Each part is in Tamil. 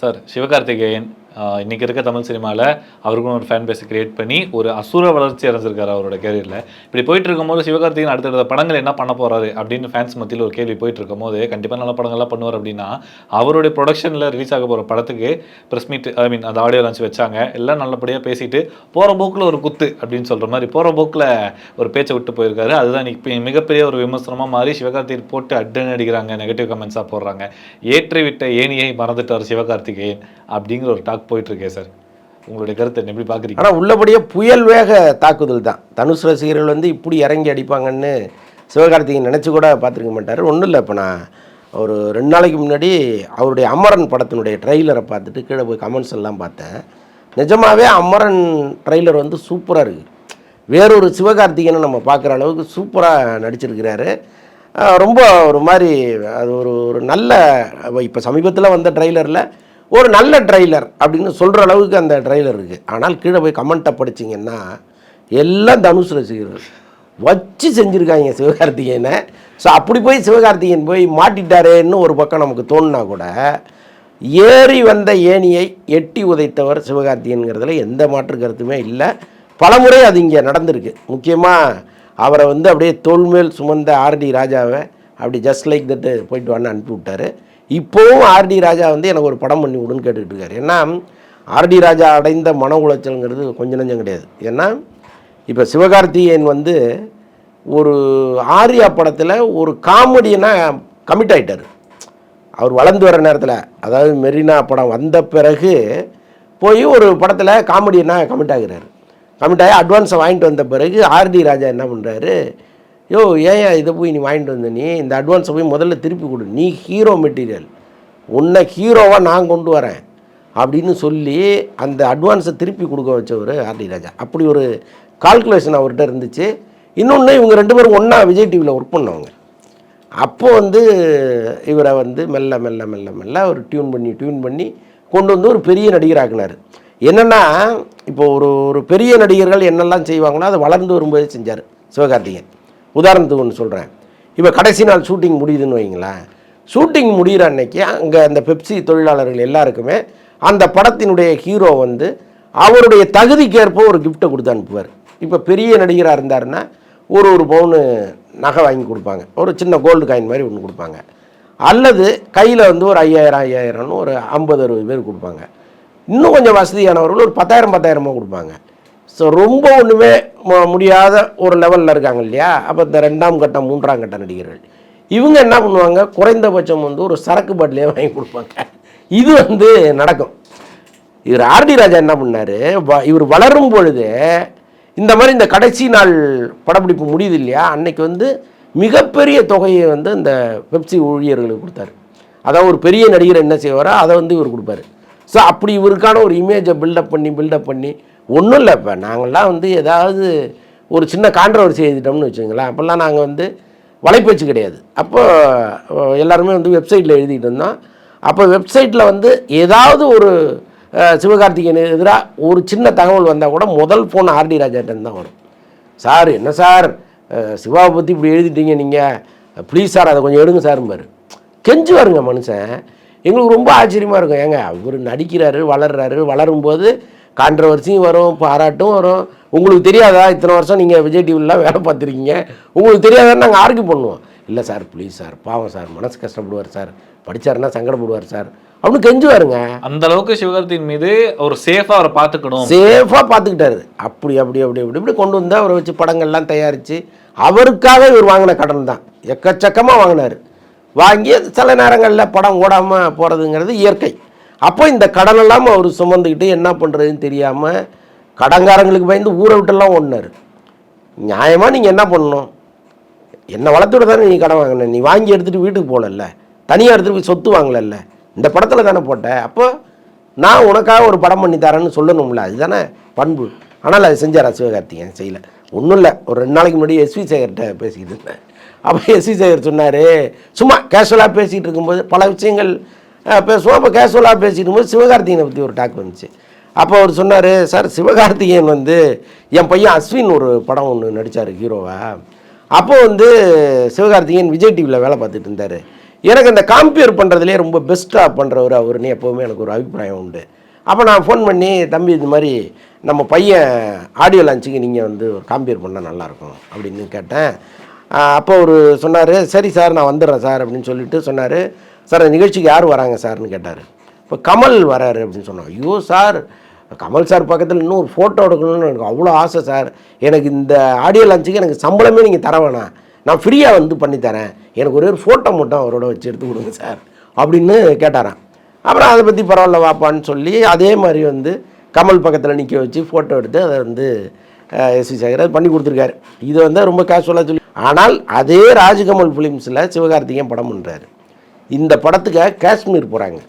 சார் சிவகார்த்திகேயன். இன்றைக்கி இருக்க தமிழ் சினிமாவில் அவருக்கும் ஒரு ஃபேன் பேஸை கிரியேட் பண்ணி ஒரு அசுர வளர்ச்சி அடைஞ்சிருக்காரு அவரோட கேரியரில் இப்படி போயிட்டு இருக்கும்போது சிவகார்த்திகேயன் அடுத்தடுத்த படங்கள் என்ன பண்ண போகிறாரு அப்படின்னு ஃபேன்ஸ் மத்தியில் ஒரு கேள்வி போயிட்டு இருக்கும்போது கண்டிப்பாக நல்ல படங்கள்லாம் பண்ணுவார் அப்படின்னா அவருடைய ப்ரொடக்ஷனில் ரிலீஸ் ஆக போகிற படத்துக்கு ப்ரெஸ் மீட் ஐ மீன் அந்த ஆடியோ லான்ச் வச்சாங்க. எல்லாம் நல்லபடியாக பேசிட்டு போகிற போக்கில் ஒரு குத்து அப்படின்னு சொல்கிற மாதிரி போகிற போக்கில் ஒரு பேச்சை விட்டு போயிருக்காரு. அதுதான் இன்னைக்கு மிகப்பெரிய ஒரு விமர்சனமாக மாறி சிவகார்த்திகன் போட்டு அட்டன் அடிக்கிறாங்க நெகட்டிவ் கமெண்ட்ஸாக போடுறாங்க. ஏற்றி விட்ட ஏனியை மறந்துட்டார் சிவகார்த்திகேயன் அப்படிங்கிற ஒரு டாக் போயிட்டு சார். உங்களுடைய கருத்தை எப்படி பார்க்குறீங்க? ஆனால் உள்ளபடியே புயல் வேக தாக்குதல் தான். தனுஷ் ரசிகர்கள் வந்து இப்படி இறங்கி அடிப்பாங்கன்னு சிவகார்த்திகேயன் நினச்சி கூட பார்த்துருக்க மாட்டார். ஒன்றும் இல்லை இப்போ நான் ஒரு ரெண்டு நாளைக்கு முன்னாடி அவருடைய அமரன் படத்தினுடைய ட்ரெய்லரை பார்த்துட்டு கீழே போய் கமெண்ட்ஸ் எல்லாம் பார்த்தேன். நிஜமாகவே அமரன் ட்ரெய்லர் வந்து சூப்பராக இருக்குது வேறொரு சிவகார்த்திகேயனை நம்ம பார்க்குற அளவுக்கு சூப்பராக நடிச்சிருக்கிறாரு. ரொம்ப ஒரு மாதிரி அது ஒரு ஒரு நல்ல இப்போ சமீபத்தில் வந்த ட்ரெய்லரில் ஒரு நல்ல ட்ரைலர் அப்படின்னு சொல்கிற அளவுக்கு அந்த ட்ரைலர் இருக்குது ஆனால் கீழே போய் கமெண்ட்டை படிச்சிங்கன்னா எல்லாம் தனுஷ் ரசிகர்கள். வச்சு செஞ்சுருக்காங்க சிவகார்த்திகேயனை. ஸோ அப்படி போய் சிவகார்த்திகேயன் போய் மாட்டிட்டாரேன்னு ஒரு பக்கம் நமக்கு தோணுனா கூட ஏறி வந்த ஏணியை எட்டி உதைத்தவர் சிவகார்த்திகேயன்கிறதுல எந்த மாற்று கருத்துமே இல்லை. பலமுறை அது இங்கே நடந்திருக்கு. முக்கியமாக அவரை வந்து அப்படியே தோல்மேல் சுமந்த ஆர்டி ராஜாவை அப்படி ஜஸ்ட் லைக் தட்டு போயிட்டு வான்னு அனுப்பிவிட்டாரு. இப்போவும் ஆர்டி ராஜா வந்து எனக்கு ஒரு படம் பண்ணி விடுன்னு கேட்டுக்கிட்டு இருக்காரு. ஏன்னா ஆர்டி ராஜா அடைந்த மன உளைச்சல்ங்கிறது கொஞ்சம் நஞ்சம் கிடையாது. ஏன்னா இப்போ சிவகார்த்திகேயன் வந்து ஒரு ஆர்யா படத்தில் ஒரு காமெடியனாக கமிட் ஆகிட்டார் அவர் வளர்ந்து வர நேரத்தில் அதாவது மெரினா படம் வந்த பிறகு போய் ஒரு படத்தில் காமெடியனாக கமிட் ஆகிறார். கமிட் ஆகி அட்வான்ஸை வாங்கிட்டு வந்த பிறகு ஆர்டி ராஜா என்ன பண்ணுறாரு யோ ஏன் இதை போய் நீ வாங்கிட்டு வந்த நீ இந்த அட்வான்ஸை போய் முதல்ல திருப்பி கொடு. நீ ஹீரோ மெட்டீரியல் உன்னை ஹீரோவாக நான் கொண்டு வரேன். அப்படின்னு சொல்லி அந்த அட்வான்ஸை திருப்பி கொடுக்க வச்சவர் ஆர்டி ராஜா. அப்படி ஒரு கால்குலேஷன் அவர்கிட்ட இருந்துச்சு. இன்னொன்று இவங்க ரெண்டு பேரும் ஒன்றா விஜய் டிவியில் ஒர்க் பண்ணவங்க. அப்போது வந்து இவரை வந்து மெல்ல மெல்ல மெல்ல மெல்ல ஒரு டியூன் பண்ணி டியூன் பண்ணி கொண்டு வந்து ஒரு பெரிய நடிகராக்குனார் என்னென்னா இப்போ ஒரு ஒரு பெரிய நடிகர்கள் என்னெல்லாம் செய்வாங்களோ அதை வளர்ந்து வரும்போது செஞ்சார் சிவகார்த்திகேயன். உதாரணத்துக்கு ஒன்று சொல்கிறேன் இப்போ கடைசி நாள் ஷூட்டிங் முடியுதுன்னு வைங்களேன் ஷூட்டிங் முடிகிற அன்னைக்கு அங்கே அந்த பெப்சி தொழிலாளர்கள் எல்லாருக்குமே அந்த படத்தினுடைய ஹீரோ வந்து அவருடைய தகுதிக்கேற்ப ஒரு கிஃப்ட்டை கொடுத்து அனுப்புவார். இப்போ பெரிய நடிகராக இருந்தாருன்னா ஒரு ஒரு பவுனு நகை வாங்கி கொடுப்பாங்க. ஒரு சின்ன கோல்டு காயின் மாதிரி ஒன்று கொடுப்பாங்க. அல்லது கையில் வந்து ஒரு ஐயாயிரம் ஐயாயிரம்னு ஒரு ஐம்பது அறுபது பேர் கொடுப்பாங்க. இன்னும் கொஞ்சம் வசதியானவர்கள் ஒரு பத்தாயிரம் பத்தாயிரமாக கொடுப்பாங்க. ஸோ ரொம்ப ஒன்றுமே முடியாத ஒரு லெவலில் இருக்காங்க இல்லையா? அப்போ இந்த ரெண்டாம் கட்டம் மூன்றாம் கட்ட நடிகர்கள். இவங்க என்ன பண்ணுவாங்க? குறைந்தபட்சம் வந்து ஒரு சரக்கு பாட்டிலே வாங்கி கொடுப்பாங்க. இது வந்து நடக்கும். இவர் ஆர்டி ராஜா என்ன பண்ணார்? வ- இவர் வளரும் பொழுது இந்த மாதிரி இந்த கடைசி நாள் படப்பிடிப்பு முடியுது இல்லையா? அன்னைக்கு வந்து மிகப்பெரிய தொகையை வந்து இந்த பெப்சி ஊழியர்களுக்கு கொடுத்தாரு. அதாவது ஒரு பெரிய நடிகர் என்ன செய்வாரோ அதை வந்து இவர் கொடுப்பாரு. ஸோ அப்படி இவருக்கான ஒரு இமேஜை பில்டப் பண்ணி பில்டப் பண்ணி ஒன்றும் இல்லை இப்போ. நாங்கள்லாம் வந்து ஏதாவது ஒரு சின்ன கான்ட்ரவர்சி எழுதிட்டோம்னு வச்சுங்களேன் அப்போல்லாம் நாங்கள் வந்து வலைப்பேச்சு கிடையாது. அப்போ எல்லாருமே வந்து வெப்சைட்டில் எழுதிட்டு இருந்தோம். அப்போ வெப்சைட்டில் வந்து ஏதாவது ஒரு சிவகார்த்திகேயன் எதிராக ஒரு சின்ன தகவல் வந்தால் கூட முதல் ஃபோன் ஆர்டி ராஜாட்டன் தான் வரும். சார் என்ன சார் சிவாவை பற்றி இப்படி எழுதிட்டீங்க நீங்கள் ப்ளீஸ் சார் அதை கொஞ்சம் எடுங்க கெஞ்சு கெஞ்சுவாருங்க மனுஷன். எங்களுக்கு ரொம்ப ஆச்சரியமாக இருக்கும். ஏங்க அவர் நடிக்கிறாரு வளர்றாரு. வளரும்போது கான்ட்ரவர்சியும் வரும் பாராட்டும் வரும். உங்களுக்கு தெரியாதா? இத்தனை வருஷம் நீங்கள் விஜய் டிவிலாம் வேலை பார்த்துருக்கீங்க. உங்களுக்கு தெரியாதான்னு நாங்கள் ஆர்கியூ பண்ணுவோம். இல்லை சார் ப்ளீஸ் சார் பாவம் சார் மனசு கஷ்டப்படுவார் சார் படிச்சாருன்னா சங்கடப்படுவார் சார் அப்படின்னு கெஞ்சுவாருங்க. அந்த அளவுக்கு சிவகார்த்தியின் மீது ஒரு சேஃபா அவரை பார்த்துக்கணும். சேஃபாக பார்த்துக்கிட்டாரு. அப்படி அப்படி அப்படி அப்படி இப்படி கொண்டு வந்து அவரை வச்சு படங்கள்லாம் தயாரித்து அவருக்காக இவர் வாங்கின கடன் தான். எக்கச்சக்கமாக வாங்கினார். வாங்கி சில நேரங்களில் படம் ஓடாமல் போகிறதுங்கிறது இயற்கை. அப்போ இந்த கடனெல்லாம் அவர் சுமந்துக்கிட்டு என்ன பண்ணுறதுன்னு தெரியாமல் கடங்காரங்களுக்கு பயந்து ஊரை விட்டெல்லாம் ஓடினார். நியாயமாக நீங்கள் என்ன பண்ணணும்? என்னை வளர்த்துட தானே நீ கடன் வாங்கின? நீ வாங்கி எடுத்துகிட்டு வீட்டுக்கு போகலல்ல. தனியாக எடுத்துகிட்டு போய் சொத்து வாங்கலல்ல. இந்த படத்தில் தானே போட்ட. அப்போ நான் உனக்காக ஒரு படம் பண்ணி தரேன்னு சொல்லணும்ல. அதுதானே பண்பு. ஆனால் அது செஞ்சாரா சிவகார்த்திகேயன்? செய்யலை. ஒன்றும் இல்லை. ஒரு ரெண்டு நாளைக்கு முன்னாடி எஸ்வி சேகர்கிட்ட பேசிக்கிட்டு இருந்தேன். அப்போ எஸ்வி சேகர் சொன்னார் சும்மா கேஷுவலாக பேசிகிட்டு இருக்கும்போது பல விஷயங்கள் பேசுவோம் அப்போ கேஷுவலாக பேசிக்கும் போது சிவகார்த்திகேயனை பற்றி ஒரு டாக் வந்துச்சு. அப்போ அவர் சொன்னார் சார் சிவகார்த்திகேயன் வந்து என் பையன் அஸ்வின் ஒரு படம் ஒன்று நடித்தார் ஹீரோவை. அப்போது வந்து சிவகார்த்திகேயன் விஜய் டிவியில் வேலை பார்த்துட்டு இருந்தார். எனக்கு அந்த காம்பேர் பண்ணுறதுலே ரொம்ப பெஸ்ட்டாக பண்ணுறவர் அவருன்னு எப்போவுமே எனக்கு ஒரு அபிப்பிராயம் உண்டு. அப்போ நான் ஃபோன் பண்ணி தம்பி இந்த மாதிரி நம்ம பையன் ஆடியோ லான்ச்சுக்கு நீங்கள் வந்து ஒரு காம்பியர் பண்ணால் நல்லாயிருக்கும் அப்படின்னு கேட்டேன். அப்போ அவர் சொன்னார் சரி சார் நான் வந்துடுறேன் சார் அப்படின்னு சொல்லிட்டு சொன்னார். சார் அந்த நிகழ்ச்சிக்கு யார் வராங்க சார்னு கேட்டார். இப்போ கமல் வராரு அப்படின்னு சொன்னோம். ஐயோ சார் கமல் சார் பக்கத்தில் இன்னும் ஒரு ஃபோட்டோ எடுக்கணும்னு எனக்கு அவ்வளோ ஆசை சார். எனக்கு இந்த ஆடியோ லான்ச்சுக்கு எனக்கு சம்பளமே நீங்கள் தர வேணாம். நான் ஃப்ரீயாக வந்து பண்ணித்தரேன் எனக்கு ஒரே ஒரு ஃபோட்டோ மட்டும் அவரோட வச்சு எடுத்து கொடுங்க சார் அப்படின்னு கேட்டாராம். அப்புறம் அதை பற்றி பரவாயில்ல வாப்பான்னு சொல்லி அதே மாதிரி வந்து கமல் பக்கத்தில் நிற்க வச்சு ஃபோட்டோ எடுத்து அதை வந்து எஸ்வி சேகர் அது பண்ணி கொடுத்துருக்காரு. இது வந்து ரொம்ப கேஷுவலாக சொல்லி ஆனால் அதே ராஜ்கமல் ஃபிலிம்ஸில் சிவகார்த்திகேயன் படம் பண்ணுறாரு இந்த படத்துக்காக காஷ்மீர் போகிறாங்க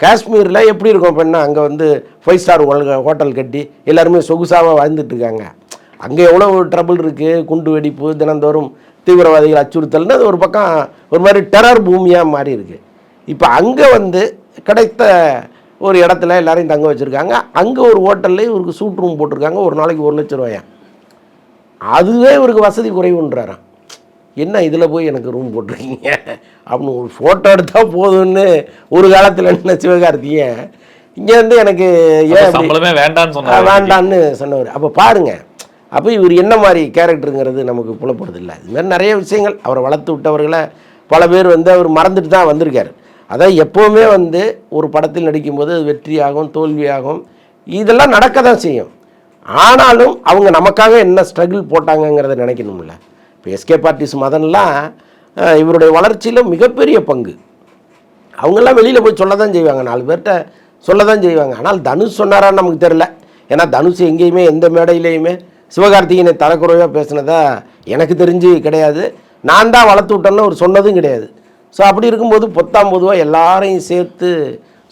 காஷ்மீரில் எப்படி இருக்கும் அப்படின்னா அங்கே வந்து ஃபைவ் ஸ்டார் ஹோட்டல் கட்டி எல்லாருமே சொகுசாக வாழ்ந்துட்டுருக்காங்க அங்கே எவ்வளோ ட்ரபிள் இருக்குது குண்டு வெடிப்பு தினந்தோறும் தீவிரவாதிகள் அச்சுறுத்தல்னு அது ஒரு பக்கம் ஒரு மாதிரி டெரர் பூமியாக மாறி இருக்குது இப்போ அங்கே வந்து கிடைத்த ஒரு இடத்துல எல்லாரையும் தங்க வச்சுருக்காங்க. அங்கே ஒரு ஹோட்டல்லே இவருக்கு சூட் ரூம் போட்டிருக்காங்க. ஒரு நாளைக்கு ஒரு லட்ச ரூபாயா? அதுவே இவருக்கு வசதி குறைவுன்றாராம். என்ன இதில் போய் எனக்கு ரூம் போட்டிருக்கீங்க? அப்படின்னு ஒரு ஃபோட்டோ எடுத்தால் போதும்னு ஒரு காலத்தில் என்ன சிவகார்த்திகேயன்? இங்கே வந்து எனக்கு ஏன் சொன்னாரு வேண்டான்னு சொன்னவர். அப்போ பாருங்க. அப்போ இவர் என்ன மாதிரி கேரக்டருங்கிறது நமக்கு புலப்படுது இல்லை. இது மாதிரி நிறைய விஷயங்கள் அவரை வளர்த்து விட்டவர்களை பல பேர் வந்து அவர் மறந்துட்டு தான் வந்திருக்காரு. அதான் எப்போவுமே வந்து ஒரு படத்தில் நடிக்கும்போது அது வெற்றியாகும் தோல்வியாகும். இதெல்லாம் நடக்க தான் செய்யும். ஆனாலும் அவங்க நமக்காக என்ன ஸ்ட்ரகிள் போட்டாங்கங்கிறத நினைக்கணும்ல. இப்போ எஸ்கே பார்ட்டிஸ் மதன்லாம் இவருடைய வளர்ச்சியில் மிகப்பெரிய பங்கு. அவங்கெல்லாம் வெளியில் போய் சொல்ல தான் செய்வாங்க நாலு பேர்கிட்ட சொல்ல தான் செய்வாங்க. ஆனால் தனுஷ் சொன்னாரான்னு நமக்கு தெரில ஏன்னா தனுஷ் எங்கேயுமே எந்த மேடையிலையுமே சிவகார்த்திகேயனை தரக்குறைவாக பேசினதா எனக்கு தெரிஞ்சு கிடையாது. நான் தான் வளர்த்து விட்டேன்னு அவர் சொன்னதும் கிடையாது. ஸோ அப்படி இருக்கும்போது பொத்தாம் பொதுவாக எல்லாரையும் சேர்த்து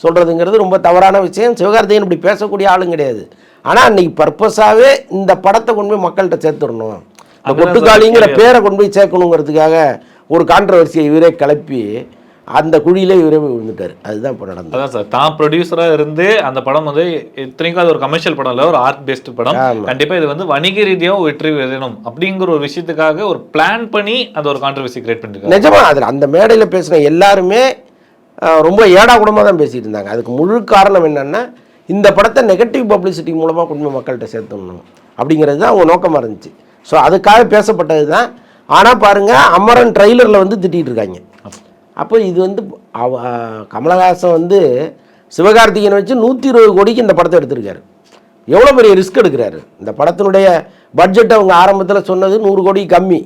சொல்கிறதுங்கிறது ரொம்ப தவறான விஷயம். சிவகார்த்திகேயன் இப்படி பேசக்கூடிய ஆளும் கிடையாது. ஆனால் அன்னைக்கு பர்பஸாகவே இந்த படத்தை கொண்டு போய் மக்கள்கிட்ட சேர்த்துடணும். இந்த கொட்டுக்காளிங்கிற பேரை கொண்டு போய் சேர்க்கணுங்கிறதுக்காக ஒரு கான்ட்ரவர்சியை இவரே கிளப்பி அந்த குழியிலே இவரே விழுந்துட்டார். அதுதான் இப்போ நடந்தது. அதான் சார் தான் ப்ரொடியூசரா இருந்து அந்த படம் வந்து இத்தனைக்கும் அது ஒரு கமர்ஷியல் படம் இல்ல ஒரு ஆர்ட் பேஸ்ட் படம். ஆமா. கண்டிப்பா இது வந்து வணிக ரீதியாக வெற்றி பெறணும் அப்படிங்கிற ஒரு விஷயத்துக்காக ஒரு பிளான் பண்ணி அந்த ஒரு கான்ட்ரவர்சி கிரியேட் பண்ணிருக்காரு. நிஜமா அதில் அந்த மேடையில் பேசின எல்லாருமே ரொம்ப ஏடா கூடமாக தான் பேசிட்டு இருந்தாங்க. அதுக்கு முழு காரணம் என்னன்னா இந்த படத்தை நெகட்டிவ் பப்ளிசிட்டி மூலமாக போய் மக்கள்கிட்ட சேர்த்துடணும் அப்படிங்கிறது தான் அவங்க நோக்கமாக இருந்துச்சு. ஸோ அதுக்காக பேசப்பட்டது தான் ஆனால் பாருங்கள் அமரன் ட்ரெய்லரில் வந்து திட்டிகிட்டு இருக்காங்க. அப்போ இது வந்து அவ கமலஹாசன் வந்து சிவகார்த்திகேயனை வச்சு நூற்றி இருபது கோடிக்கு இந்த படத்தை எடுத்திருக்காரு. எவ்வளோ பெரிய ரிஸ்க் எடுக்கிறாரு. இந்த படத்தினுடைய பட்ஜெட் அவங்க ஆரம்பத்தில் சொன்னது நூறு கோடி கம்மி.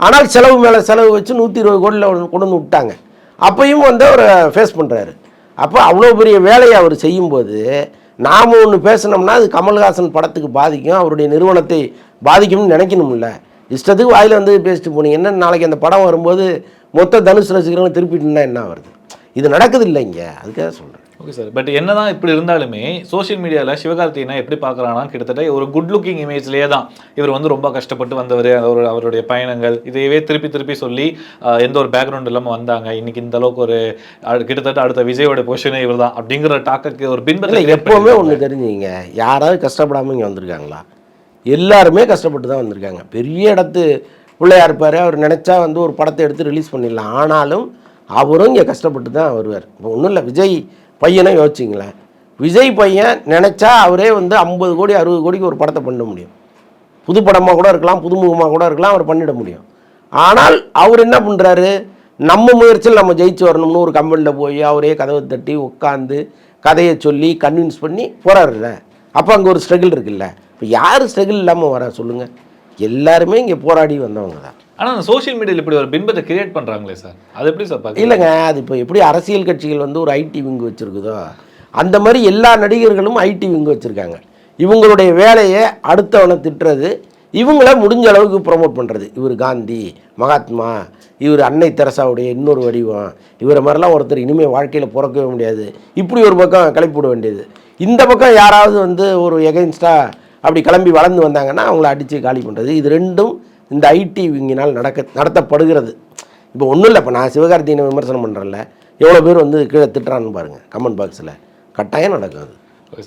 ஆனால் செலவு மேலே செலவு வச்சு நூற்றி இருபது கோடியில் கொண்டு வந்து விட்டாங்க. அப்பையும் வந்து அவர் ஃபேஸ் பண்ணுறாரு அப்போ அவ்வளோ பெரிய வேலையை அவர் செய்யும்போது நாம் ஒன்று பேசினோம்னா அது கமல்ஹாசன் படத்துக்கு பாதிக்கும் அவருடைய நிறுவனத்தை பாதிக்கும்னு நினைக்கணும்ல. இஷ்டத்துக்கு வாயில் வந்து பேசிட்டு போனீங்கன்னா நாளைக்கு அந்த படம் வரும்போது மொத்த தனுஷ் ரசிகர்களும் திருப்பிட்டுனா என்ன வருது இது நடக்குது இல்லை இங்கே. அதுக்காக சொல்கிறேன் ஓகே சார் பட் என்னதான் இப்படி இருந்தாலுமே சோஷியல் மீடியாவில் சிவகார்த்திகேயனை எப்படி பார்க்குறாங்கன்னா கிட்டத்தட்ட ஒரு குட் லுக்கிங் இமேஜ்லேயே தான் இவர் வந்து ரொம்ப கஷ்டப்பட்டு வந்தவர். அவர் அவருடைய பயணங்கள் இதையவே திருப்பி திருப்பி சொல்லி எந்த ஒரு பேக்ரவுண்ட் இல்லாமல் வந்தாங்க. இன்னைக்கு இந்த அளவுக்கு ஒரு கிட்டத்தட்ட அடுத்த விஜயோட பொசிஷனே இவர் தான் அப்படிங்கிற டாக்குக்கு ஒரு create எப்போவுமே. ஒன்று தெரிஞ்சுங்க. யாராவது கஷ்டப்படாமல் இங்கே வந்திருக்காங்களா? எல்லாருமே கஷ்டப்பட்டு தான் வந்திருக்காங்க. பெரிய இடத்து பிள்ளையாக இருப்பார் அவர் நினச்சா வந்து ஒரு படத்தை எடுத்து ரிலீஸ் பண்ணிடலாம். ஆனாலும் அவரும் இங்கே கஷ்டப்பட்டு தான் வருவார். இப்போ ஒன்றும் இல்லை விஜய் பையனை யோசிச்சிங்களேன். விஜய் பையன் நினச்சா அவரே வந்து ஐம்பது கோடி அறுபது கோடிக்கு ஒரு படத்தை பண்ண முடியும். புது படமாக கூட இருக்கலாம் புதுமுகமாக கூட இருக்கலாம் அவர் பண்ணிட முடியும். ஆனால் அவர் என்ன பண்ணுறாரு நம்ம முயற்சியில் நம்ம ஜெயிச்சு வரணும்னு ஒரு கம்பெனியில் போய் அவரே கதவை தட்டி உட்காந்து கதையை சொல்லி கன்வின்ஸ் பண்ணி போகிறாருல்ல அப்போ அங்கே ஒரு ஸ்ட்ரகிள் இருக்குல்ல. இப்போ யார் ஸ்ட்ரகிள் இல்லாமல் வரா சொல்லுங்கள் எல்லாருமே இங்கே போராடி வந்தவங்க தான். ஆனா அந்த சோஷியல் மீடியால இப்படி ஒரு பின்பத்தை கிரியேட் பண்றாங்களே சார் அது எப்படி சார் இல்லைங்க அது இப்போ எப்படி அரசியல் கட்சிகள் வந்து ஒரு ஐடி விங்கு வச்சுருக்குதோ அந்த மாதிரி எல்லா நடிகர்களும் ஐடி விங்கு வச்சுருக்காங்க. இவங்களுடைய வேலையை அடுத்தவனை திட்டுறது இவங்கள முடிஞ்ச அளவுக்கு ப்ரொமோட் பண்ணுறது இவர் காந்தி மகாத்மா இவர் அன்னை தெரசாவுடைய இன்னொரு வடிவம் இவரை மாதிரிலாம் ஒருத்தர் இனிமேல் வாழ்க்கையில் பிறக்கவே முடியாது. இப்படி ஒரு பக்கம் கிளப்பி விட வேண்டியது. இந்த பக்கம் யாராவது வந்து ஒரு எகென்ஸ்டாக அப்படி கிளம்பி வளர்ந்து வந்தாங்கன்னா அவங்கள அடித்து காலி பண்ணுறது இது ரெண்டும் இந்த ஐடி விங்கினால் நடக்க நடத்தப்படுகிறது. இப்போ ஒன்றும் இல்லை இப்போ நான் சிவகார்த்திகேயனை விமர்சனம் பண்ணுறேன்ல எவ்வளோ பேர் வந்து கீழே திட்டுறான்னு பாருங்கள் கமெண்ட் பாக்ஸில். கட்டாயம் நடக்கும் அது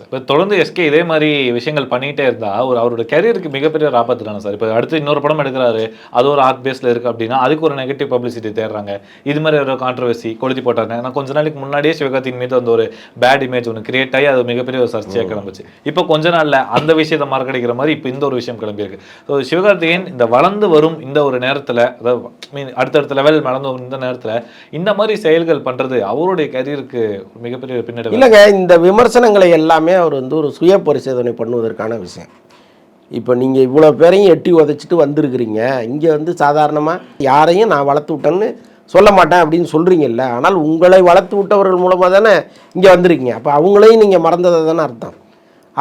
இப்போ தொடர்ந்து எஸ்கே இதே மாதிரி விஷயங்கள் பண்ணிட்டே இருந்தா ஒரு அவரோட கரியருக்கு மிகப்பெரிய ஒரு ஆபத்து தானே சார்? இப்போ அடுத்து இன்னொரு படம் எடுக்கிறாரு அது ஒரு ஆர்ட் பேஸ்ல இருக்கு அப்படின்னா அதுக்கு ஒரு நெகட்டிவ் பப்ளிசிட்டி தேடுறாங்க. இது மாதிரி ஒரு கான்ட்ரவர்சி கொளுத்தி போட்டாங்க நான் கொஞ்ச நாளைக்கு முன்னாடியே சிவகார்த்தியின் மீது அந்த ஒரு பேட் இமேஜ் ஒன்று கிரியேட் ஆகி அது மிகப்பெரிய ஒரு சர்ச்சையாக கிளம்புச்சு. இப்போ கொஞ்ச நாள்ல அந்த விஷயத்தை மறக்கடிக்கிற மாதிரி இப்போ இந்த ஒரு விஷயம் கிளம்பியிருக்கு. ஸோ சிவகார்த்திகேயன் இந்த வளர்ந்து வரும் இந்த ஒரு நேரத்துல அதாவது மீன் அடுத்தடுத்த லெவல் வளர்ந்து வரும் இந்த நேரத்துல இந்த மாதிரி செயல்கள் பண்றது அவருடைய கரியருக்கு மிகப்பெரிய பின்னடைவு. இல்லைங்க இந்த விமர்சனங்களை எல்லாமே எல்லாமே அவர் வந்து ஒரு சுய பரிசோதனை பண்ணுவதற்கான விஷயம். இப்போ நீங்கள் இவ்வளோ பேரையும் எட்டி உதச்சிட்டு வந்திருக்கிறீங்க. இங்கே வந்து சாதாரணமாக யாரையும் நான் வளர்த்து விட்டேன்னு சொல்ல மாட்டேன் அப்படின்னு சொல்கிறீங்கல்ல ஆனால் உங்களை வளர்த்து விட்டவர்கள் மூலமாக தானே இங்கே வந்திருக்கீங்க. அப்போ அவங்களையும் நீங்கள் மறந்ததை தானே அர்த்தம்.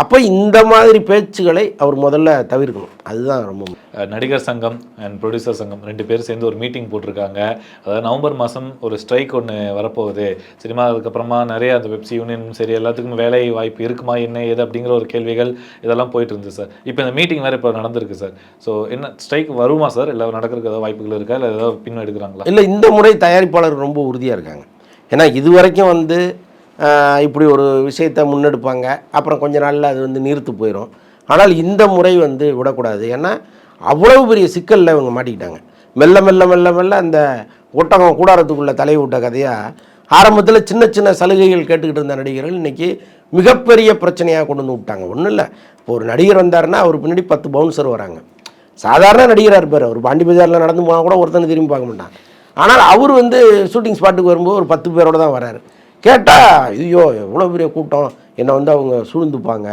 அப்போ இந்த மாதிரி பேச்சுகளை அவர் முதல்ல தவிர்க்கணும். அதுதான் ரொம்ப நடிகர் சங்கம் அண்ட் ப்ரொடியூசர் சங்கம் ரெண்டு பேரும் சேர்ந்து ஒரு மீட்டிங் போட்டிருக்காங்க. அதாவது நவம்பர் மாதம் ஒரு ஸ்ட்ரைக் ஒன்று வரப்போகுது. சினிமா அதுக்கப்புறமா நிறைய அந்த வெப்சி யூனியனும் சரி எல்லாத்துக்கும் வேலை வாய்ப்பு இருக்குமா என்ன ஏது அப்படிங்கிற ஒரு கேள்விகள் இதெல்லாம் போயிட்டு இருந்துச்சு சார் இப்போ இந்த மீட்டிங் வேறு இப்போ நடந்திருக்கு சார் ஸோ என்ன ஸ்ட்ரைக் வருமா சார் இல்லை நடக்கிறதுக்கு ஏதாவது வாய்ப்புகள் இருக்கா? இல்லை ஏதாவது பின் எடுக்கிறாங்களா? இல்லை இந்த முறை தயாரிப்பாளர் ரொம்ப உறுதியாக இருக்காங்க. ஏன்னா இது வரைக்கும் வந்து இப்படி ஒரு விஷயத்தை முன்னெடுப்பாங்க. அப்புறம் கொஞ்ச நாளில் அது வந்து நீர்த்து போயிடும் ஆனால் இந்த முறை வந்து விடக்கூடாது. ஏன்னா அவ்வளவு பெரிய சிக்கலில் இவங்க மாட்டிக்கிட்டாங்க. மெல்ல மெல்ல மெல்ல மெல்ல அந்த ஒட்டகம் கூடாரத்துக்குள்ளே தலையை விட்ட கதையாக ஆரம்பத்தில் சின்ன சின்ன சலுகைகள் கேட்டுக்கிட்டு இருந்த நடிகர்கள் இன்றைக்கி மிகப்பெரிய பிரச்சனையாக கொண்டு வந்து விட்டாங்க. ஒன்றும் இல்லை. இப்போ ஒரு நடிகர் வந்தாருன்னா அவர் பின்னாடி பத்து பவுன்சர் வராங்க. சாதாரண நடிகராக இருப்பார். அவர் பாண்டி பஜாரில் நடந்து போனால் கூட ஒருத்தனை திரும்பி பார்க்க மாட்டான். ஆனால் அவர் வந்து ஷூட்டிங் ஸ்பாட்டுக்கு வரும்போது ஒரு பத்து பேரோட தான் வராரு. கேட்டால் ஐயோ எவ்வளோ பெரிய கூட்டம். என்னை வந்து அவங்க சூழ்ந்துப்பாங்க.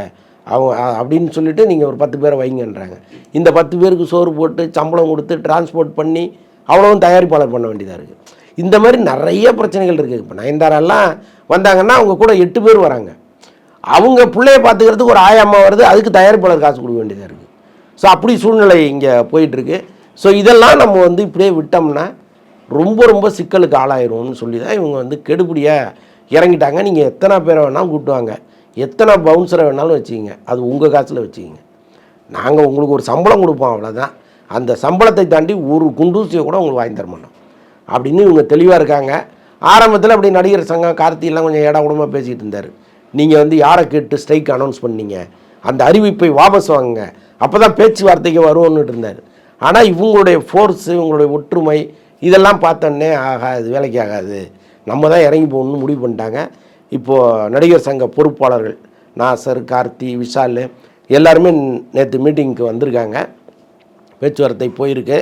அவங்க அப்படின்னு சொல்லிட்டு நீங்கள் ஒரு பத்து பேரை வைங்கன்றாங்க. இந்த பத்து பேருக்கு சோறு போட்டு சம்பளம் கொடுத்து டிரான்ஸ்போர்ட் பண்ணி அவ்வளவும் தயாரிப்பாளர் பண்ண வேண்டியதாக இருக்குது இந்த மாதிரி நிறைய பிரச்சனைகள் இருக்குது இப்போ நயன்தாரெல்லாம் வந்தாங்கன்னா அவங்க கூட எட்டு பேர் வராங்க. அவங்க பிள்ளைய பார்த்துக்கிறதுக்கு ஒரு ஆயம்மா வருது. அதுக்கு தயாரிப்பாளர் காசு கொடுக்க வேண்டியதாக இருக்குது ஸோ அப்படி சூழ்நிலை இங்கே போயிட்டுருக்கு. ஸோ இதெல்லாம் நம்ம வந்து இப்படியே விட்டோம்னா ரொம்ப ரொம்ப சிக்கலுக்கு ஆளாயிரும்னு சொல்லி தான் இவங்க வந்து கெடுபடியாக இறங்கிட்டாங்க. நீங்கள் எத்தனை பேரை வேணாலும் கூட்டுவாங்க எத்தனை பவுன்சரை வேணாலும் வச்சுக்கிங்க. அது உங்கள் காசில் வச்சுக்கிங்க. நாங்கள் உங்களுக்கு ஒரு சம்பளம் கொடுப்போம் அவ்வளோதான் அந்த சம்பளத்தை தாண்டி ஒரு குண்டூசியை கூட உங்களுக்கு வாங்கி தர மாட்டோம். அப்படின்னு இவங்க தெளிவாக இருக்காங்க. ஆரம்பத்தில் அப்படி நடிகர் சங்கம் கார்த்தியெல்லாம் கொஞ்சம் ஏடா கூடமாக பேசிகிட்டு இருந்தார். நீங்கள் வந்து யாரை கேட்டு ஸ்ட்ரைக் அனௌன்ஸ் பண்ணீங்க? அந்த அறிவிப்பை வாபஸ் வாங்குங்க. அப்போ தான் பேச்சுவார்த்தைக்கு வருவோன்னுட்டு இருந்தார். ஆனால் இவங்களுடைய ஃபோர்ஸு இவங்களுடைய ஒற்றுமை இதெல்லாம் பார்த்தோன்னே ஆகாது வேலைக்கு ஆகாது. நம்ம தான் இறங்கி போகணும்னு முடிவு பண்ணிட்டாங்க. இப்போது நடிகர் சங்க பொறுப்பாளர்கள் நாசர் கார்த்தி விஷால் எல்லாருமே நேற்று மீட்டிங்க்கு வந்திருக்காங்க. பேச்சுவார்த்தை போயிருக்கு.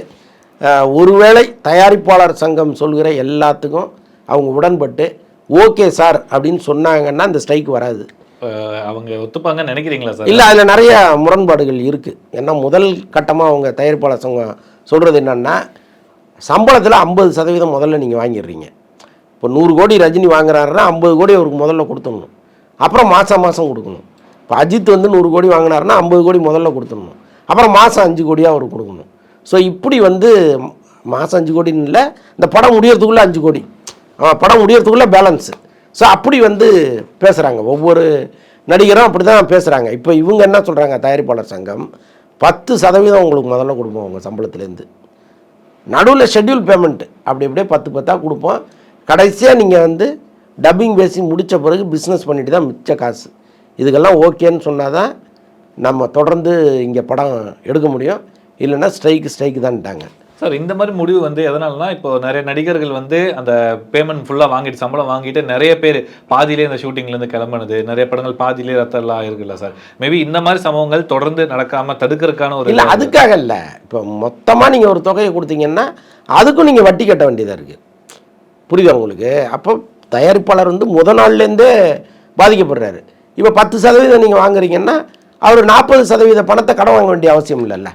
ஒருவேளை தயாரிப்பாளர் சங்கம் சொல்கிற எல்லாத்துக்கும் அவங்க உடன்பட்டு ஓகே சார் அப்படின்னு சொன்னாங்கன்னா இந்த ஸ்ட்ரைக் வராது. அவங்க ஒத்துப்பாங்கன்னு நினைக்கிறீங்களா சார்? இல்லை அதில் நிறைய முரண்பாடுகள் இருக்குது ஏன்னா முதல் கட்டமாக அவங்க தயாரிப்பாளர் சங்கம் சொல்கிறது என்னென்னா சம்பளத்தில் ஐம்பது சதவீதம் முதல்ல நீங்கள் வாங்கிடுறீங்க. இப்போ நூறு கோடி ரஜினி வாங்குறாருன்னா ஐம்பது கோடி அவருக்கு முதல்ல கொடுத்துடணும். அப்புறம் மாதம் மாதம் கொடுக்கணும். இப்போ அஜித் வந்து நூறு கோடி வாங்கினாருன்னா ஐம்பது கோடி முதல்ல கொடுத்துடணும். அப்புறம் மாதம் அஞ்சு கோடியாக அவருக்கு கொடுக்கணும். ஸோ இப்படி வந்து மாதம் அஞ்சு கோடின்னு இல்லை இந்த படம் முடியறதுக்குள்ளே அஞ்சு கோடி. படம் முடியறதுக்குள்ளே பேலன்ஸு ஸோ அப்படி வந்து பேசுகிறாங்க ஒவ்வொரு நடிகரும் அப்படி தான் பேசுகிறாங்க இப்போ இவங்க என்ன சொல்கிறாங்க தயாரிப்பாளர் சங்கம் பத்து சதவீதம் உங்களுக்கு முதல்ல கொடுப்போம் உங்கள் சம்பளத்துலேருந்து. நடுவில் ஷெட்யூல் பேமெண்ட்டு அப்படி அப்படியே பத்து பத்தாக கொடுப்போம். கடைசியாக நீங்கள் வந்து டப்பிங் பேசி முடித்த பிறகு பிஸ்னஸ் பண்ணிட்டு தான் மிச்ச காசு. இதுக்கெல்லாம் ஓகேன்னு சொன்னால் தான் நம்ம தொடர்ந்து இங்கே படம் எடுக்க முடியும். இல்லைன்னா ஸ்ட்ரைக்கு ஸ்ட்ரைக்கு தான்ட்டாங்க. சார் இந்த மாதிரி முடிவு வந்து எதனாலனா இப்போ நிறைய நடிகர்கள் வந்து அந்த பேமெண்ட் ஃபுல்லாக வாங்கிட்டு சம்பளம் வாங்கிட்டு நிறைய பேர் பாதியிலே இந்த ஷூட்டிங்லேருந்து கிளம்புனது நிறைய படங்கள் பாதியிலே ரத்தம்லாம் இருக்குல்ல சார். மேபி இந்த மாதிரி சம்பவங்கள் தொடர்ந்து நடக்காம தடுக்கிறதுக்கான ஒரு இல்லை அதுக்காக இல்லை. இப்போ மொத்தமாக நீங்கள் ஒரு தொகையை கொடுத்தீங்கன்னா அதுக்கும் நீங்கள் வட்டி கட்ட வேண்டியதாக இருக்குது புரியுதா உங்களுக்கு? அப்போ தயாரிப்பாளர் வந்து முத நாள்லேருந்தே பாதிக்கப்படுறாரு. இப்போ பத்து சதவீதம் நீங்கள் வாங்குறீங்கன்னா அவர் நாற்பது சதவீத பணத்தை கடன் வாங்க வேண்டிய அவசியம் இல்லைல்ல.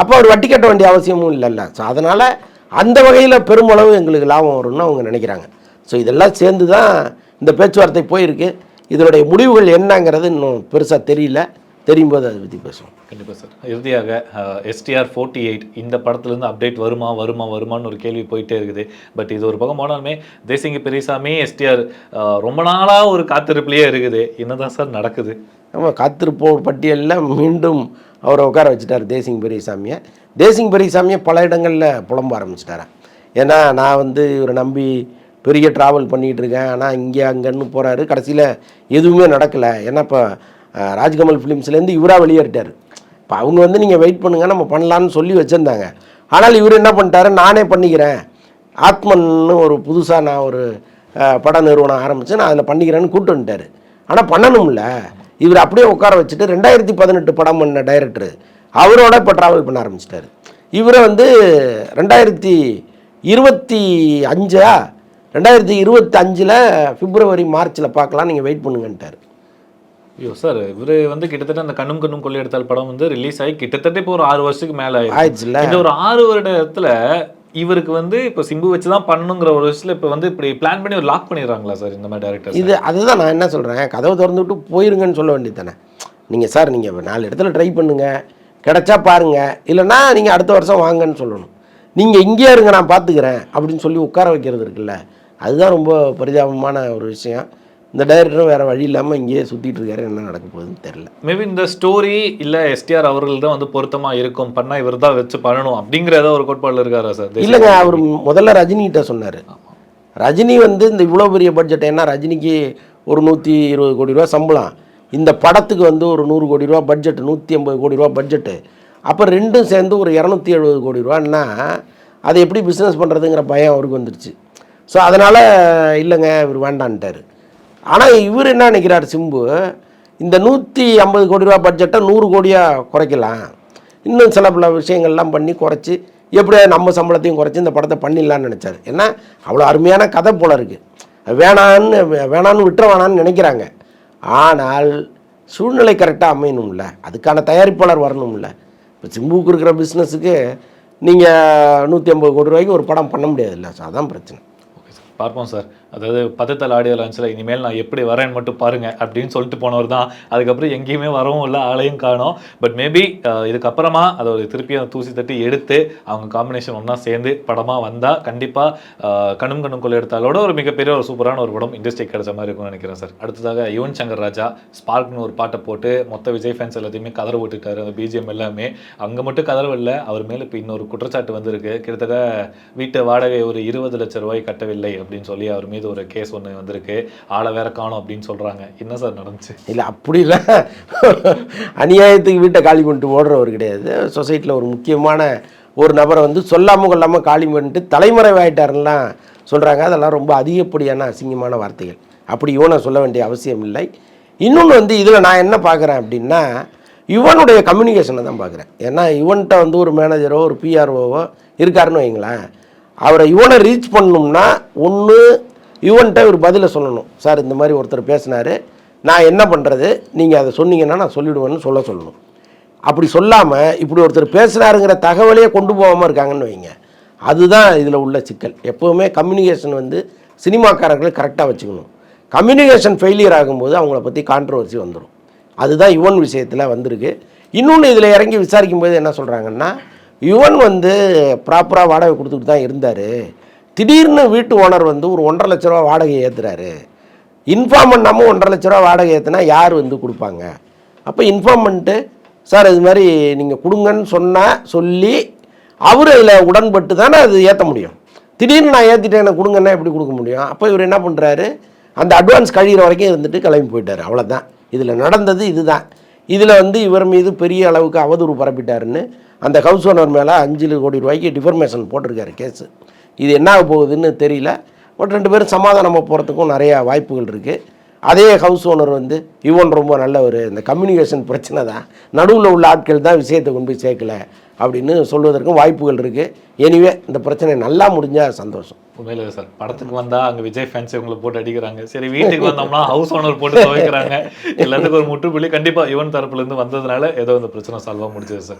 அப்போ அவர் வட்டி கட்ட வேண்டிய அவசியமும் இல்லைல்ல. ஸோ அதனால் அந்த வகையில் பெருமளவு எங்களுக்கு லாபம் வரும்னு அவங்க நினைக்கிறாங்க. ஸோ இதெல்லாம் சேர்ந்து தான் இந்த பேச்சுவார்த்தை போயிருக்கு. இதனுடைய முடிவுகள் என்னங்கிறது இன்னும் பெருசாக தெரியல. தெரியும் போது அதை பற்றி பேசுவோம். கண்டிப்பாக சார். இறுதியாக எஸ்டிஆர் ஃபோர்ட்டி எயிட் இந்த படத்துலேருந்து அப்டேட் வருமா வருமா வருமான்னு ஒரு கேள்வி போயிட்டே இருக்குது. பட் இது ஒரு பக்கம் போனாலுமே தேசிங்க பெரியசாமி எஸ்டிஆர் ரொம்ப நாளாக ஒரு காத்திருப்புலேயே இருக்குது. என்னதான் சார் நடக்குது? நம்ம காத்திருப்போர் பட்டியலில் மீண்டும் அவரை உட்கார வச்சுட்டார் தேசிங் பெரியசாமியை. தேசிங் பெரியசாமியை பல இடங்களில் புலம்ப ஆரம்பிச்சிட்டாரா? ஏன்னா நான் வந்து இவரை நம்பி பெரிய ட்ராவல் பண்ணிகிட்டு இருக்கேன். ஆனால் இங்கே அங்கன்னு போகிறாரு கடைசியில் எதுவுமே நடக்கலை. ஏன்னா இப்போ ராஜ்கமல் ஃபிலிம்ஸ்லேருந்து இவராக வெளியேறிட்டார். இப்போ அவங்க வந்து நீங்கள் வெயிட் பண்ணுங்கள் நம்ம பண்ணலான்னு சொல்லி வச்சுருந்தாங்க. ஆனால் இவர் என்ன பண்ணிட்டாரு? நானே பண்ணிக்கிறேன். ஆத்மன்னு ஒரு புதுசாக நான் ஒரு பட நிறுவனம் ஆரம்பித்து நான் அதில் பண்ணிக்கிறேன்னு கூப்பிட்டு வந்துட்டார். ஆனால் பண்ணணும்ல. இவர் அப்படியே உட்கார வச்சுட்டு ரெண்டாயிரத்தி பதினெட்டு படம் பண்ண டைரக்டர் அவரோட இப்போ ட்ராவல் பண்ண ஆரம்பிச்சிட்டாரு. இவரை வந்து ரெண்டாயிரத்தி இருபத்தி அஞ்சா ரெண்டாயிரத்தி இருபத்தி அஞ்சில் பிப்ரவரி மார்ச்சில் பார்க்கலாம் நீங்கள் வெயிட் பண்ணுங்கன்ட்டார். ஐயோ சார் இவரு வந்து கிட்டத்தட்ட அந்த கண்ணும் கண்ணும் கொள்ளையெடுத்தால் படம் வந்து ரிலீஸ் ஆகி கிட்டத்தட்ட இப்போ ஒரு ஆறு வருஷத்துக்கு மேல ஆயிடுச்சு. இந்த ஒரு ஆறு வருடத்துல இவருக்கு வந்து இப்போ சிம்பு வச்சு தான் பண்ணணுங்கிற ஒரு விஷயத்துல இப்போ வந்து இப்படி பிளான் பண்ணி ஒரு லாக் பண்ணிடுறாங்களா சார் இந்த மாதிரி டேரக்டர் இது அதுதான் நான் என்ன சொல்கிறேன் கதவை திறந்து விட்டு போயிருங்கன்னு சொல்ல வேண்டியது தானே நீங்கள் சார் நீங்கள் நாலு இடத்துல ட்ரை பண்ணுங்கள் கிடைச்சா பாருங்க இல்லைன்னா நீங்கள் அடுத்த வருஷம் வாங்கன்னு சொல்லணும். நீங்கள் இங்கேயே இருங்க நான் பார்த்துக்கிறேன் அப்படின்னு சொல்லி உட்கார வைக்கிறது இருக்குல்ல அதுதான் ரொம்ப பரிதாபமான ஒரு விஷயம். இந்த டைரக்டரும் வேறு வழி இல்லாமல் இங்கேயே சுற்றிட்டு இருக்காரு. என்ன நடக்க போகுதுன்னு தெரில மேபி இந்த ஸ்டோரி இல்ல எஸ்டிஆர் அவர்கள் தான் வந்து பொருத்தமா இருக்கும். பண்ணா இவர் தான் வச்சு பண்ணணும் அப்படிங்கிற ஏதோ ஒரு கோட்பாடுல இருக்காரா சார்? இல்லைங்க அவர் முதல்ல ரஜினிகிட்ட சொன்னார். ரஜினி வந்து இந்த இவ்வளோ பெரிய பட்ஜெட் ஏன்னா ரஜினிக்கு ஒரு நூற்றி இருபது கோடி ரூபா சம்பளம். இந்த படத்துக்கு வந்து ஒரு நூறு கோடி ரூபா பட்ஜெட் நூற்றி ஐம்பது கோடி ரூபா பட்ஜெட்டு அப்போ ரெண்டும் சேர்ந்து ஒரு இரநூத்தி எழுபது கோடி ரூபான்னா அதை எப்படி பிஸ்னஸ் பண்ணுறதுங்கிற பயம் அவருக்கு வந்துருச்சு. ஸோ அதனால் இல்லைங்க இவர் வேண்டான்ட்டார். ஆனால் இவர் என்ன நினைக்கிறார் சிம்பு? இந்த நூற்றி ஐம்பது கோடி ரூபா பட்ஜெட்டை நூறு கோடியாக குறைக்கலாம். இன்னும் சில பல விஷயங்கள்லாம் பண்ணி குறைச்சி எப்படியா நம்ம சம்பளத்தையும் குறைச்சி இந்த படத்தை பண்ணிடலான்னு நினச்சாரு. ஏன்னா அவ்வளோ அருமையான கதை போல இருக்குது வேணான்னு வே- வேணான்னு விட்டுற வேணான்னு நினைக்கிறாங்க. ஆனால் சூழ்நிலை கரெக்டாக அமையணும்ல. அதுக்கான தயாரிப்பாளர் வரணும்ல. இப்போ சிம்புக்கு இருக்கிற பிஸ்னஸுக்கு நீங்கள் நூற்றி ஐம்பது கோடி ரூபாய்க்கு ஒரு படம் பண்ண முடியாதுல்ல. ஸோ அதான் பிரச்சனை. Okay sir. பார்ப்போம் சார். அதாவது பதத்தல் ஆடியோ லான்ச்சில் இனிமேல் நான் எப்படி வரேன்னு மட்டும் பாருங்கள் அப்படின்னு சொல்லிட்டு போனவர் தான். அதுக்கப்புறம் எங்கேயுமே வரவும் இல்லை ஆளையும் காணோம். பட் மேபி இதுக்கப்புறமா அதை ஒரு திருப்பி அந்த தூசி தட்டி எடுத்து அவங்க காம்பினேஷன் ஒன்றா சேர்ந்து படமாக வந்தால் கண்டிப்பாக கணும் கணும் கொள்ள எடுத்தாலோட ஒரு மிகப்பெரிய ஒரு சூப்பரான ஒரு படம் இண்டஸ்ட்ரி கிடைச்ச மாதிரி இருக்கும்னு நினைக்கிறேன் சார். அடுத்ததாக யுவன் சங்கர் ராஜா ஸ்பார்க்னு ஒரு பாட்டை போட்டு மொத்த விஜய் ஃபேன்ஸ் எல்லாத்தையுமே கதற விட்டுட்டாரு. அந்த பிஜிஎம் எல்லாமே. அங்கே மட்டும் கதறவில்லை அவர் மேலே இப்போ இன்னொரு குற்றச்சாட்டு வந்திருக்கு. கிட்டத்தட்ட வீட்டு வாடகை ஒரு இருபது லட்ச ரூபாய் கட்டவில்லை அப்படின்னு சொல்லி அவர் மீது ஒரு கேஸ் ஒன்று வந்திருக்கு. ஆளை வேற காணும் அப்படின்னு சொல்கிறாங்க என்ன சார் நடந்துச்சு? இல்லை அப்படி இல்லை. அநியாயத்துக்கு வீட்டை காலி பண்ணிட்டு ஓடுறவர் கிடையாது. சொசைட்டியில் ஒரு முக்கியமான ஒரு நபரை வந்து சொல்லாமல் கொள்ளாமல் காலி பண்ணிட்டு தலைமறைவாயிட்டாருலாம் சொல்கிறாங்க அதெல்லாம் ரொம்ப அதிகப்படியான அசிங்கமான வார்த்தைகள். அப்படி இவனை சொல்ல வேண்டிய அவசியம் இல்லை. இன்னொன்று வந்து இதில் நான் என்ன பார்க்குறேன் அப்படின்னா இவனுடைய கம்யூனிகேஷனை தான் பார்க்குறேன். ஏன்னா இவன்கிட்ட வந்து ஒரு மேனேஜரோ ஒரு பிஆர்ஓவோ இருக்காருன்னு வைங்களேன் அவரை இவனை ரீச் பண்ணணும்னா ஒன்று இவன்கிட்ட ஒரு பதிலை சொல்லணும். சார் இந்த மாதிரி ஒருத்தர் பேசினார். நான் என்ன பண்ணுறது நீங்கள் அதை சொன்னீங்கன்னா நான் சொல்லிவிடுவேன்னு சொல்ல சொல்லணும். அப்படி சொல்லாமல் இப்படி ஒருத்தர் பேசுனாருங்கிற தகவலையே கொண்டு போகாமல் இருக்காங்கன்னு வைங்க. அதுதான் இதில் உள்ள சிக்கல். எப்போவுமே கம்யூனிகேஷன் வந்து சினிமாக்காரர்களை கரெக்டாக வச்சுக்கணும். கம்யூனிகேஷன் ஃபெயிலியர் ஆகும்போது அவங்கள பற்றி கான்ட்ரவர்சி வந்துடும் அதுதான் யுவன் விஷயத்தில் வந்திருக்கு. இன்னொன்று இதில் இறங்கி விசாரிக்கும் போது என்ன சொல்கிறாங்கன்னா யுவன் வந்து ப்ராப்பராக வாடகை கொடுத்துட்டு தான் இருந்தார். திடீர்னு வீட்டு ஓனர் வந்து ஒரு ஒன்றரை லட்ச ரூபா வாடகை ஏற்றுறாரு இன்ஃபார்ம் பண்ணாமல் ஒன்றரை லட்ச ரூபா வாடகை ஏற்றுனா யார் வந்து கொடுப்பாங்க? அப்போ இன்ஃபார்ம் பண்ணிட்டு சார் இது மாதிரி நீங்கள் கொடுங்கன்னு சொன்னால் சொல்லி அவர் அதில் உடன்பட்டு தானே அது ஏற்ற முடியும். திடீர்னு நான் ஏற்றிட்டேன் எனக்கு கொடுங்கன்னா எப்படி கொடுக்க முடியும்? அப்போ இவர் என்ன பண்ணுறாரு அந்த அட்வான்ஸ் கழிகிற வரைக்கும் இருந்துட்டு கிளம்பி போயிட்டார். அவ்வளோதான் இதில் நடந்தது இதுதான். இதில் வந்து இவர் மீது பெரிய அளவுக்கு அவதூறு பரப்பிட்டாருன்னு அந்த ஹவுஸ் ஓனர் மேலே அஞ்சு கோடி ரூபாய்க்கு டிஃபர்மேஷன் போட்டிருக்காரு கேஸு இது என்ன ஆக போகுதுன்னு தெரியல. பட் ரெண்டு பேரும் சமாதானமாக போகிறதுக்கும் நிறையா வாய்ப்புகள் இருக்குது அதே ஹவுஸ் ஓனர் வந்து இவன் ரொம்ப நல்ல ஒரு இந்த கம்யூனிகேஷன் பிரச்சனை தான். நடுவில் உள்ள ஆட்கள் தான் விஷயத்தை கொண்டு போய் சேர்க்கல அப்படின்னு சொல்வதற்கும் வாய்ப்புகள் இருக்குது எனிவே இந்த பிரச்சனை நல்லா முடிஞ்சால் சந்தோஷம். உண்மையில சார் படத்துக்கு வந்தால் அங்கே விஜய் ஃபேன்ஸ் இவங்களை போட்டு அடிக்கிறாங்க. சரி வீட்டுக்கு வந்தோம்னா ஹவுஸ் ஓனர் போட்டு துவைக்கிறாங்க. எல்லாத்துக்கும் ஒரு முற்றுப்புள்ளி. கண்டிப்பாக யுவன் தரப்புலேருந்து வந்ததுனால ஏதோ இந்த பிரச்சனை சால்வாக முடிச்சது சார்.